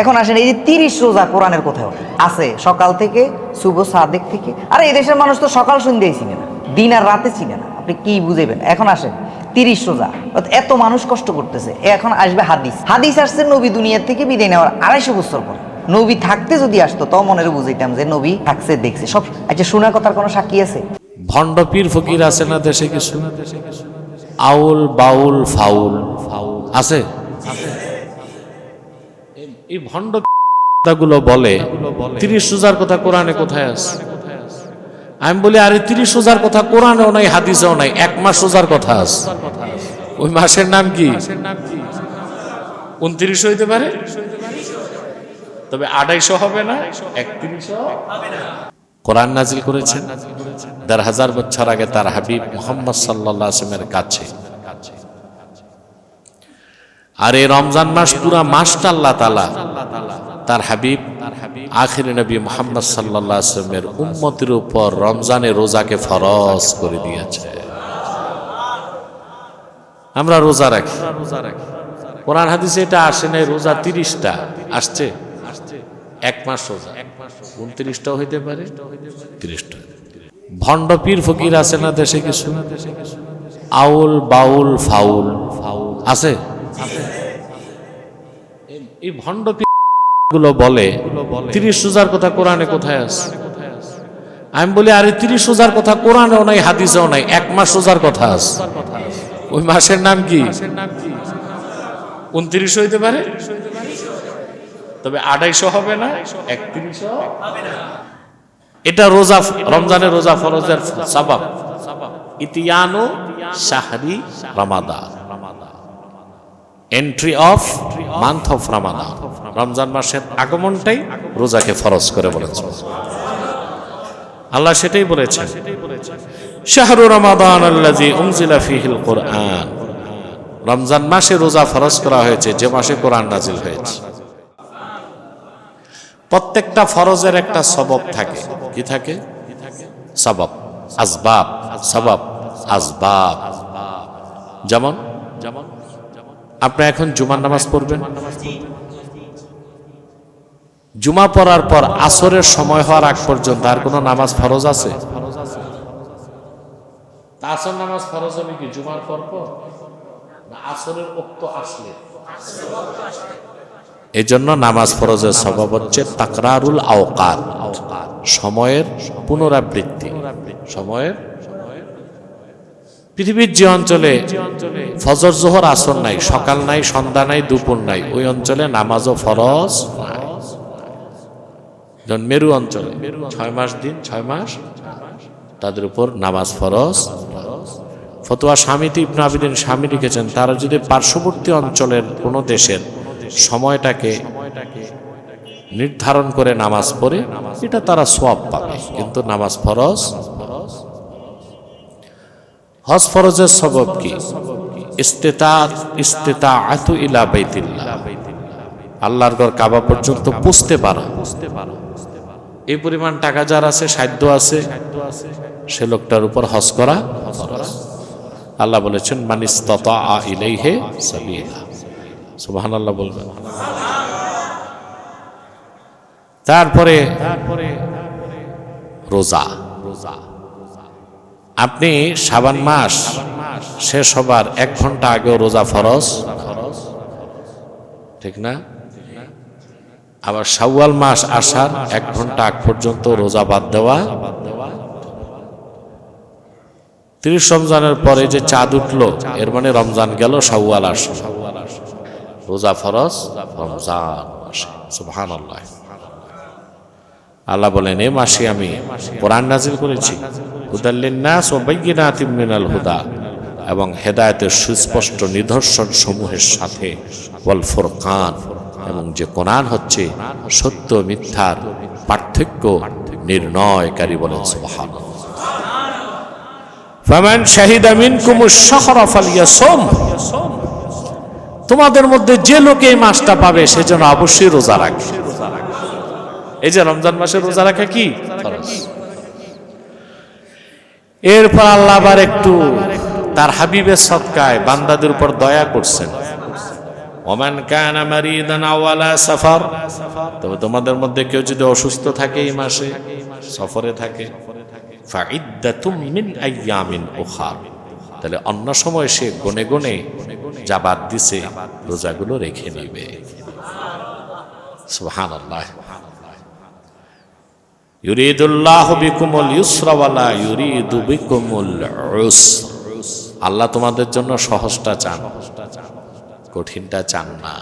এখন আসেন, এই যে তিরিশ রোজা কোরআনের কোথাও? আছে, সকাল থেকে, শুভ সাদেক থেকে। আরে, এই দেশের মানুষ তো সকাল সন্ধ্যেই চিনে না, দিন আর রাতে চিনে না। আপনি কি বুঝেবেন এখন আসেন, তিরিশ রোজা এত মানুষ কষ্ট করতেছে এখন আসবে হাদিস। হাদিস আসছে নবী দুনিয়ার থেকে বিদায় নেওয়ার আড়াইশো বছর পর। নবী থাকতে যদি আসতো, তাও মনের বুঝাইতাম যে নবী থাকছে, দেখছে। সব আচ্ছা শোনা কথার কোনো সাক্ষী আছে? ভণ্ড পীর ফকির আছে না দেশে কিছু? আউল, বাউল, ফাউল। ফাউল আছে? এই- এই ভণ্ডগুলো বলে, তিরিশ রোজার কথা কোরআনে কোথায় আছে? আমি বলি, আরে তিরিশ রোজার কথা কোরআনেও নাই, হাদিসেও নাই, এক মাস রোজার কথা আছে। ওই মাসের নাম কি? উনত্রিশ হইতে পারে? তবে আড়াইশো হবে না, একত্রিশও কোরআন নাজিল করেছেন। দেড় হাজার বছর আগে তার হাবিব মোহাম্মদ সাল্লাহ আসমের কাছে। আর এই রমজান মাস পুরা মাসটা আল্লাহ তালা তার হাবিব, আখির নবী মোহাম্মদ সাল্লাহ আসলামের উম্মতির উপর রমজানে রোজাকে ফরজ করে দিয়েছে। আমরা রোজা রাখি। কোরআন হাদিসে এটা আসে নাই, রোজা তিরিশটা। আসছে? এক মাস রোজা। উনত্রিশটাও হইতে পারে, তিরিশটা। ভণ্ড পীর ফকির আছে না দেশে কিছু? আউল, বাউল, ফাউল। আছে? এই- ভণ্ডগুলো বলে, তিরিশ রোজার কথা কোরআনে কোথায় আছে? আমি বলি, আরে তিরিশ রোজার কথা কোরআনেও নাই, হাদিসেও নাই, এক মাস রোজার কথা আছে। ওই মাসের নাম কি? উনত্রিশ হইতে পারে? তবে আড়াইশো হবে না, একত্রিশও এটা রোজা, রমজানের রোজা ফরজের সাবাব। ইতিয়ানো শাহরি Ramada entry of month of Ramadan Ramzan মাসের আগমনটাই রোজাকে ফরজ করে বলেছে আল্লাহ সেটাই বলেছেন। শাহরু রমাদান আল্লাজি উনজিলা ফিহিল কোরআন। রমজান মাসে রোজা ফরজ করা হয়েছে, যে মাসে কোরআন নাজিল হয়েছে। প্রত্যেকটা ফরজের একটা সবব থাকে। কি থাকে? সবব। আসবাব। সবব। আসবাব। যেমন যেমন? আপনি এখন জুমার নামাজ পড়বেন? জুমা পড়ার পর আসরের সময় হওয়ার আগ পর্যন্ত আর কোনো নামাজ ফরজ আছে? তা আসর নামাজ ফরজ হবে কি জুমার পর পর? না আসরের উক্ত আসলে। এই জন্য নামাজ ফরজের স্বভাব হচ্ছে তাকরারুল আওকাত সময়ের পুনরাবৃত্তি। সময়ের পৃথিবীর যে অঞ্চলে ফজর, জোহর, আসর নাই, সকাল নাই, সন্ধ্যা নাই, দুপুর নাই, ওই অঞ্চলে নামাজও ফরজ মেরু অঞ্চলে ছয় মাস দিন, ছয় মাস তাদের উপর নামাজ ফরজ ফতোয়া স্বামীতি ইবনু আবিদিন স্বামী লিখেছেন, তারা যদি পার্শ্ববর্তী অঞ্চলের কোনো দেশের সময়টাকে নির্ধারণ করে নামাজ পড়ে, এটা তারা সোয়াব পাবে, কিন্তু নামাজ ফরজ হজ ফরজের সবব কি? আল্লাহর ঘর কাবা পর্যন্ত পুষতে পারা। এই পরিমাণ টাকা যার আছে, সাধ্য আছে, সে লোকটার উপর হজ করা। আল্লাহ বলেছেন মানিস আল্লাহ বলবেন। তারপরে রোজা রোজা। আপনি সাবান মাস শেষ হবার এক ঘণ্টা আগেও রোজা ফরজ? ঠিক না? আবার শাওয়াল মাস আসার এক ঘণ্টা আগ পর্যন্ত রোজা বাদ দেওয়া? তিরিশ রমজানের পরে যে চাঁদ উঠল, এর মানে রমজান গেল, শাওয়াল আসলো। রোজা ফরজ? রমজান মাসে। সুবহান আল্লাহ বলেন, এ মাসে আমি কোরআন নাজিল করেছি। ও মিনাল হুদা এবং হেদায়েতের সুস্পষ্ট নিদর্শন সমূহের সাথে এবং যে কোরআন হচ্ছে সত্য, মিথ্যার পার্থক্য নির্ণয়কারী বলেন ফালিয়াসুম তোমাদের মধ্যে যে লোক এই মাসটা পাবে সেজন্য অবশ্যই রোজা রাখে। এই যে রমজান মাসে রোজা রাখা কি। এরপর আল্লাহ আবার একটু তার হাবিবের সৎকায় বান্দাদের উপর দয়া করছেন। ওমান কানা মারিদান আওয়ালা সাফার। তবে তোমাদের মধ্যে কেউ যদি অসুস্থ থাকে এই মাসে সফরে থাকে মিন তাহলে অন্য সময় সে গনে গনে যা বাদ দিছে রোজাগুলো রেখে নিবে সুবহানাল্লাহ। ইউরিদুল্লাহ বিকুমুল ইউসরা ওয়ালা ইউরিদু আল্লাহ তোমাদের জন্য সহজটা চান, কঠিনটা চান না।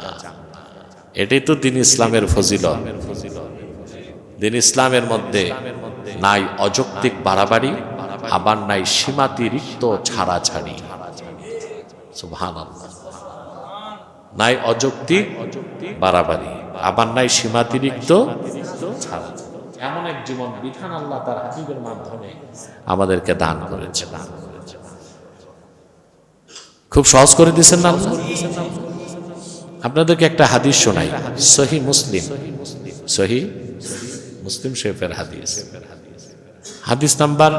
এটাই তো দিন ইসলামের ফজিলত। দিন ইসলামের মধ্যে নাই অযৌক্তিক বাড়াবাড়ি, আবার নাই সীমাতিরিক্ত ছাড়াছাড়ি। সুবহানাল্লাহ। নাই অযৌক্তিক বাড়াবাড়ি, আবার নাই সীমাতিরিক্ত ছাড়া এমন এক জীবন বিধান আল্লাহ তার হাবিবের মাধ্যমে আমাদেরকে দান করেছে দান করেছে খুব সহজ করে দিয়েছেন না আপনাদেরকে একটা হাদিস শোনাই। সহি মুসলিম। সহি মুসলিম শেফের হাদিস। হাদিস নাম্বার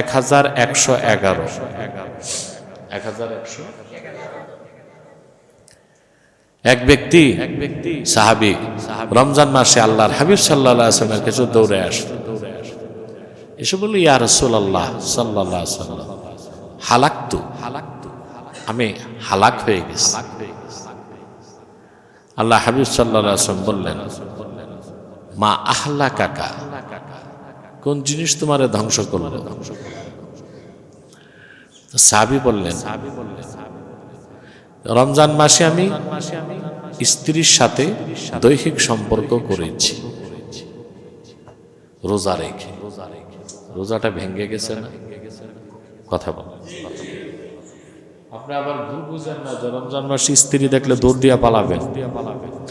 এক হাজার একশো এগারো। এক হাজার একশো এক ব্যক্তি এক ব্যক্তি সাহাবি রমজান মাসে আল্লাহর হাবিব সাল্লাহ আসলামের কিছু দৌড়ে আসলো এসে বলল ইয়া রসুল আল্লাহ সাল্লাহ সাল্লাম হালাক্তু হালাক্তু আমি হালাক হয়ে গেছি। আল্লাহ হাবিব সাল্লাহ আসলাম বললেন মা আহ্লা কাকা কোন জিনিস তোমারে ধ্বংস করল? সাবি বললেন রমজান মাসে আমি স্ত্রীর সাথে দৈহিক সম্পর্ক করেছি। রোজা রেখে। রোজাটা ভেঙে গেছে না? কথা বল। আপনি আবার ভুল বুঝেন না যে রমজান মাসে স্ত্রী দেখলে দৌড় দিয়া পালাবেন।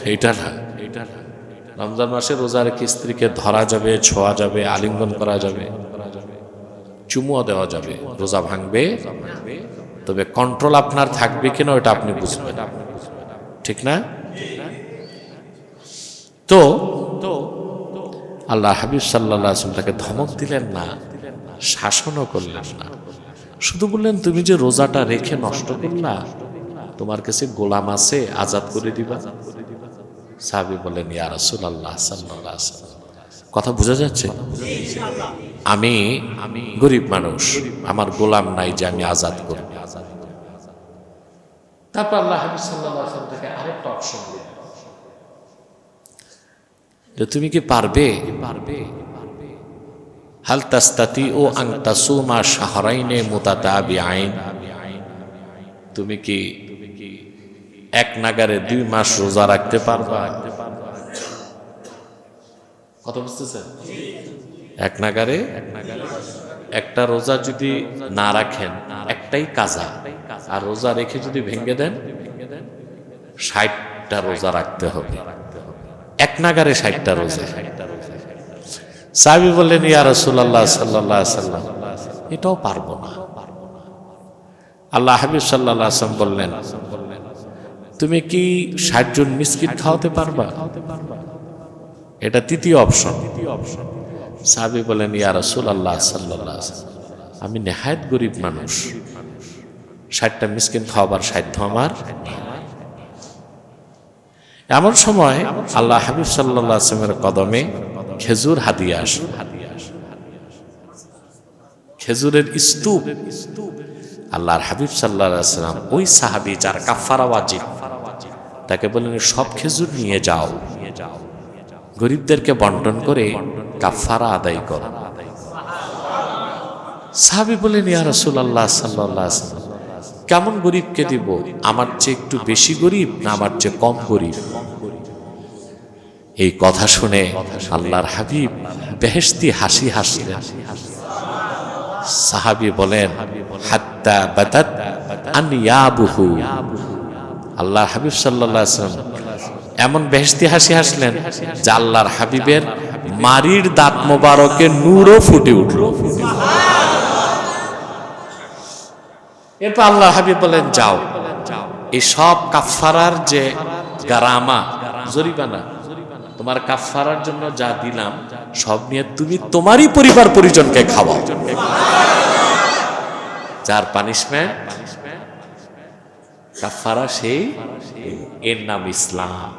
এইটা না। এইটা না রমজান মাসে রোজা রেখে স্ত্রীকে ধরা যাবে ছোঁয়া যাবে আলিঙ্গন করা যাবে চুমুও দেওয়া যাবে। রোজা ভাঙবে তবে কন্ট্রোল আপনার থাকবে কিনা ওটা আপনি বুঝবেন। ঠিক না? তো, আল্লাহ হাবিব সাল্লাহ আসলাম তাকে ধমক দিলেন না, শাসনও করলেন না। শুধু বললেন, তুমি যে রোজাটা রেখে নষ্ট করলা, তোমার কাছে গোলাম আছে, আজাদ করে দিবা। সাহাবি বলেন ইয়া রাসূল আল্লাহ আলাইহি কথা বোঝা যাচ্ছে? আমি আমি গরিব মানুষ, আমার গোলাম নাই যে আমি আজাদ করব। তারপর আল্লাহ হাবিব সাল্লাল্লাহু আলাইহি ওয়াসাল্লাম তাকে আরেকটা অপশন দিলেন তুমি কি পারবে? পারবে হাল তাস্তাতি ও আং তাসুমা শাহরাইনে মুতাতাবি আইন তুমি কি এক নাগারে দুই মাস রোজা রাখতে পারবা? কথা বুঝতেছেন? এক নাগারে এক নাগারে? একটা রোজা যদি না রাখেন, একটাই কাজা। আর রোজা রেখে যদি ভেঙে দেন, ষাটটা রোজা রাখতে হবে। এক নাগারে ষাটটা রোজা। সাহাবি বললেন, ইয়া রাসূলুল্লাহ সাল্লাল্লাহু আলাইহি সাল্লাম, এটাও পারব না। আল্লাহ হাবিব সাল্লাল্লাহু আলাইহি সাল্লাম বললেন, তুমি কি ষাট জন মিসকিট খাওয়াতে পারবা? এটা তৃতীয় অপশন। সাহাবি বলেন, ইয়া রাসূলুল্লাহ সাল্লাল্লাহু আলাইহি আমি নেহায়েত গরিব মানুষ। ষাটটা মিসকিন খাওয়াবার সাধ্য আমার এমন সময় আল্লাহ হাবিব সাল্লাহ আসলামের কদমে খেজুর হাদিয়া খেজুরের স্তূপ। আল্লাহর হাবিব সাল্লাহ আসলাম ওই সাহাবি যার কাফারা তাকে বলেন সব খেজুর নিয়ে যাও। গরিবদেরকে বন্টন করে কাফারা আদায় করো। সাহাবি বলেন ইয়া আলাইহি ওয়াসাল্লাম, কেমন গরিবকে দিব? আমার চেয়ে একটু বেশি গরিব না আমার চেয়ে কম গরিব? এই কথা শুনে আল্লাহর হাবিব বেহেশতি হাসি হাসলেন। সাহাবি বলেন, হাত্তা বাতাত আন ইয়াবুহু। আল্লাহর হাবিব সাল্লাল্লাহু আলাইহি এমন বেহেশতি হাসি হাসলেন যে আল্লাহর হাবিবের মারির দাঁত মোবারকে নূরও ফুটে উঠল। এরপর আল্লাহ হাবিব বলেন, যাও। এই সব কাফারার যে গারামা, জরিমানা, তোমার কাফারার জন্য যা দিলাম, সব নিয়ে তুমি তোমারই পরিবার পরিজনকে খাওয়াও। যার পানিশমেন্ট কাফারা সেই এর নাম ইসলাম।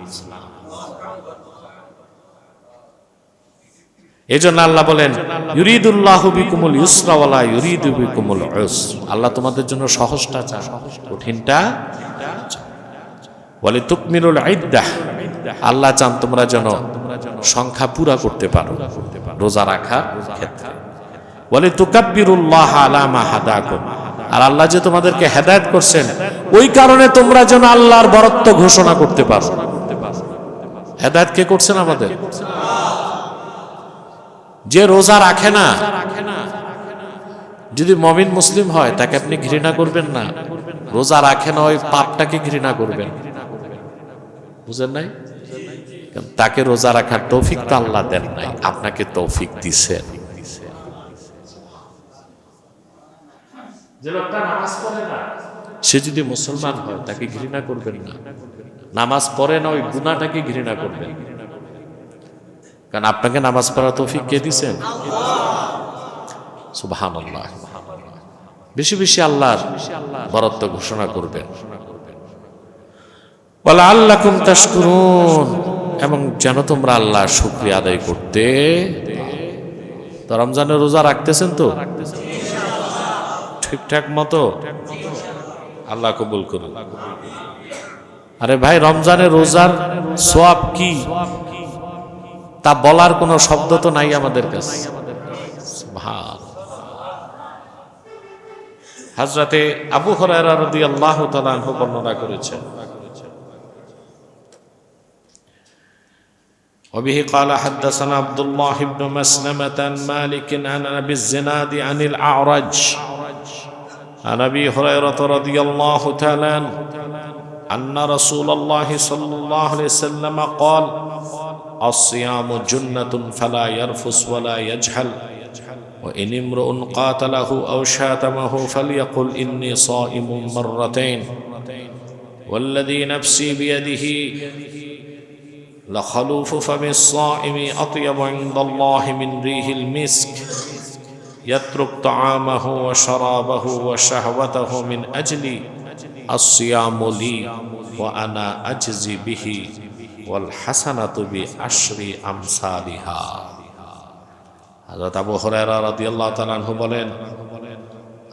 এই জন্য আল্লাহ বলেন, ইউরিদুল্লাহ বিকুমুল ইউসরা ওয়ালা ইউরিদু বিকুমুল আল্লাহ তোমাদের জন্য সহজটা কঠিনটা বলে তুকমিরুল ইদ্দাহ আল্লাহ চান তোমরা যেন সংখ্যা পুরা করতে পারো, রোজা রাখার ক্ষেত্রে। বলে তুকাব্বিরুল্লাহ আলা মা হাদাকুম। আর আল্লাহ যে তোমাদেরকে হেদায়ত করছেন, ওই কারণে তোমরা যেন আল্লাহর বরত্ব ঘোষণা করতে পারো। হেদায়েত কে করছেন আমাদের? যে রোজা রাখে না, যদি মমিন মুসলিম হয়, তাকে আপনি ঘৃণা করবেন না। রোজা রাখে না, ওই পাপটাকে ঘৃণা করবেন। বুঝেন নাই? তাকে রোজা রাখার তৌফিক তো আল্লাহ দেন নাই, আপনাকে তৌফিক দিছেন যে লোকটা নামাজ পড়ে না সে যদি মুসলমান হয় তাকে ঘৃণা করবেন না। নামাজ পড়ে না ওই গুণাটাকে ঘৃণা করবেন। কারণ আপনাকে নামাজ পড়ার তৌফিক কে দিছেন সুবাহান বেশি বেশি আল্লাহর বরত্ব ঘোষণা করবেন। বলে আল্লাহ কুম তাশকুরুন। এবং যেন তোমরা আল্লাহ শুক্রিয়া আদায় করতে তো রমজানের রোজা রাখতেছেন তো? ঠিকঠাক মতো আল্লাহ কবুল করুন আরে ভাই রমজানের রোজার সোয়াব কি তা বলার কোনো শব্দ তো নাই আমাদের কাছে সুবহান। হাজরাতে আবু হরায়রা রাদিয়াল্লাহু তাআলা আনহু বর্ণনা করেছেন وبه قال حدثنا عبد الله بن مسلمة عن مالك عن أبي الزناد عن الأعرج عن أبي هريرة رضي الله تعالى عنه أن رسول الله صلى الله عليه وسلم قال الصيام جنة فلا يرفس ولا يجهل وإن امرؤ قاتله أو شاتمه فليقل إني صائم مرتين والذي نفسي بيده لخلوف فم الصائم أطيب عند الله من ريح المسك يترك طعامه وشرابه وشهوته من أجل الصيام لي وأنا أجزي به والحسنة بعشر أمثالها হযরত আবু হুরায়রা রাদিয়াল্লাহু তাআলা আনহু বলেন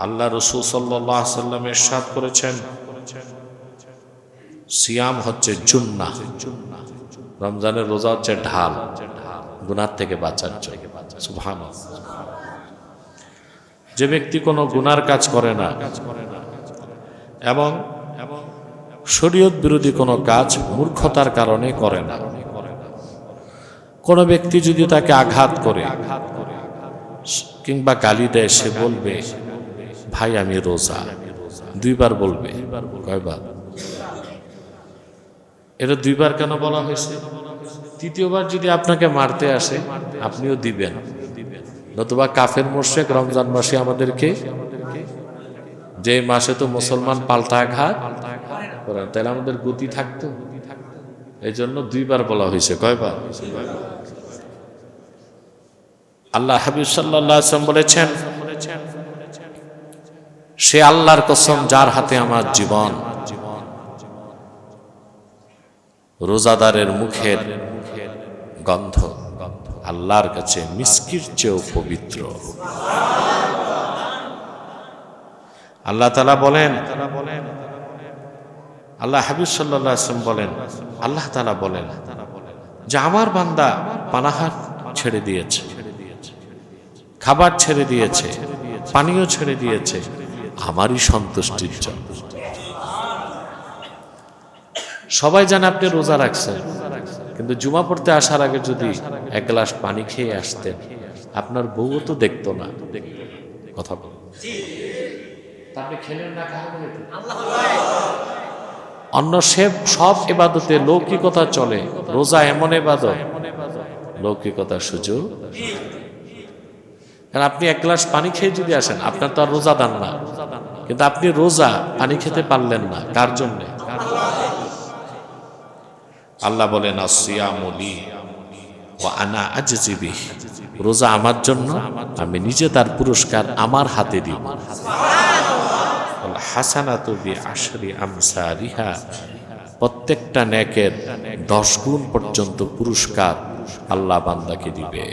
আল্লাহ রাসূল সাল্লাল্লাহু আলাইহি সাল্লাম ইরশাদ করেছেন সিয়াম হচ্ছে জুন্নাহ রমজানের রোজা হচ্ছে ঢাল গুনার থেকে বাঁচার জন্য সুবহান যে ব্যক্তি কোনো গুনার কাজ করে না এবং শরীয়ত বিরোধী কোনো কাজ মূর্খতার কারণে করে না। কোনো ব্যক্তি যদি তাকে আঘাত করে, কিংবা গালি দেয়, সে বলবে, ভাই, আমি রোজা। দুইবার বলবে, কয়বার? এটা দুইবার কেন বলা হয়েছে? তৃতীয়বার যদি আপনাকে মারতে আসে, আপনিও দিবেন। নতুবা কাফের মোর্শেক রমজান মাসে আমাদেরকে যে মাসে তো মুসলমান পাল্টা আঘাত করেন, তাহলে আমাদের গতি থাকতো। এই জন্য দুইবার বলা হয়েছে, কয়বার? আল্লাহ হাবিব সাল্লাম বলেছেন, সে আল্লাহর কসম যার হাতে আমার জীবন, রোজাদারের মুখের গন্ধ। আল্লাহর কাছে মিসকির চেয়েও পবিত্র। আল্লাহ তালা বলেন, আল্লাহ হাবিব সাল্লাম বলেন, আল্লাহ তালা বলেন যে আমার বান্দা পানাহার ছেড়ে দিয়েছে, খাবার ছেড়ে দিয়েছে, পানীয় ছেড়ে দিয়েছে, আমারই সন্তুষ্টির জন্য। সবাই জানে আপনি রোজা রাখছেন। কিন্তু জুমা পড়তে আসার আগে যদি এক গ্লাস পানি খেয়ে আসতেন, আপনার বউও তো দেখতো না। কথা বল অন্য সে সব এবাদতে লৌকিকতা চলে, রোজা এমন এবাদত লৌকিকতার সুযোগ। কারণ আপনি এক গ্লাস পানি খেয়ে যদি আসেন, আপনার তো আর রোজা দান না। কিন্তু আপনি রোজা পানি খেতে পারলেন না, কার জন্যে? আল্লাহ বলেন আসিয়ামলি আনা আজজিবি রোজা আমার জন্য, আমি নিজে তার পুরস্কার আমার হাতে দিব। হাসানাতু বি আশরি আমসারিহা। প্রত্যেকটা নেকের দশ গুণ পর্যন্ত পুরস্কার আল্লাহ বান্দাকে দিবে।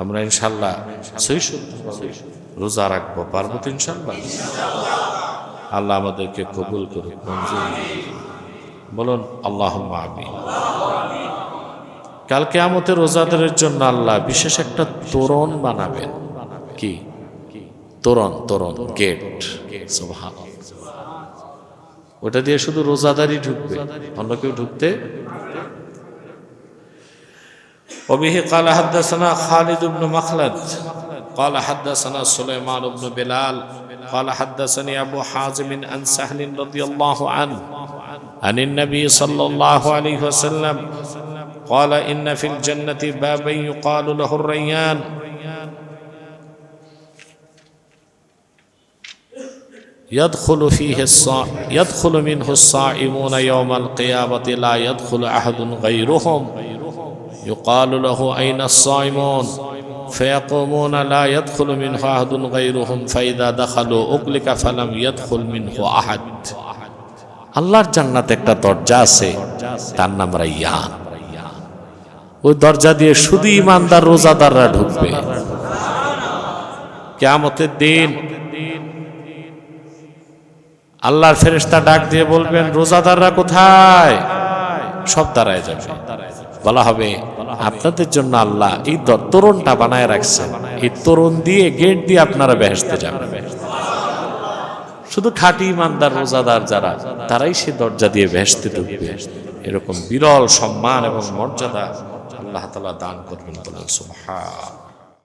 আমরা ইনশাল্লাহ রোজা রাখব, পারব তো ইনশাল্লাহ। আল্লাহ আমাদেরকে কবুল করুন মঞ্জুর বলুন আল্লাহ আমি কালকে আমাদের রোজাদারের জন্য আল্লাহ বিশেষ একটা তোরণ বানাবেন কি তোরণ তোরণ গেট সুবহান ওটা দিয়ে শুধু রোজাদারই ঢুকবে অন্য কেউ ঢুকতে وبه قال حدثنا خالد بن مخلد قال حدثنا سليمان بن بلال قال حدثني أبو حازم عن سهل رضي الله عنه عن النبي صلى الله عليه وسلم قال إن في الجنة بابا يقال له الريان. يدخل فيه الصا... يدخل منه الصائمون يوم القيامة لا يدخل أحد غيرهم. يقال له أين الصائمون؟ فيقومون لا يدخل منه أحد غيرهم فإذا دخلوا أغلق فلم يدخل منه أحد. আল্লাহর জান্নাতে একটা দরজা আছে, তার নাম রাইয়ান। ওই দরজা দিয়ে শুধু ইমানদার রোজাদাররা ঢুকবে। কেয়ামতের দিন আল্লাহর ফেরেশতা ডাক দিয়ে বলবেন, রোজাদাররা কোথায়? সব দাঁড়ায় যাবে। বলা হবে, আপনাদের জন্য আল্লাহ এই তোরণটা বানায় রাখছেন। এই তোরণ দিয়ে, গেট দিয়ে আপনারা বেহেসতে যাবেন। শুধু খাঁটি ইমানদার রোজাদার যারা, তারাই সে দরজা দিয়ে ভেসতে ঢুকবে। এরকম বিরল সম্মান এবং মর্যাদা আল্লাহ তালা দান করবেন বলেন, সুবহান।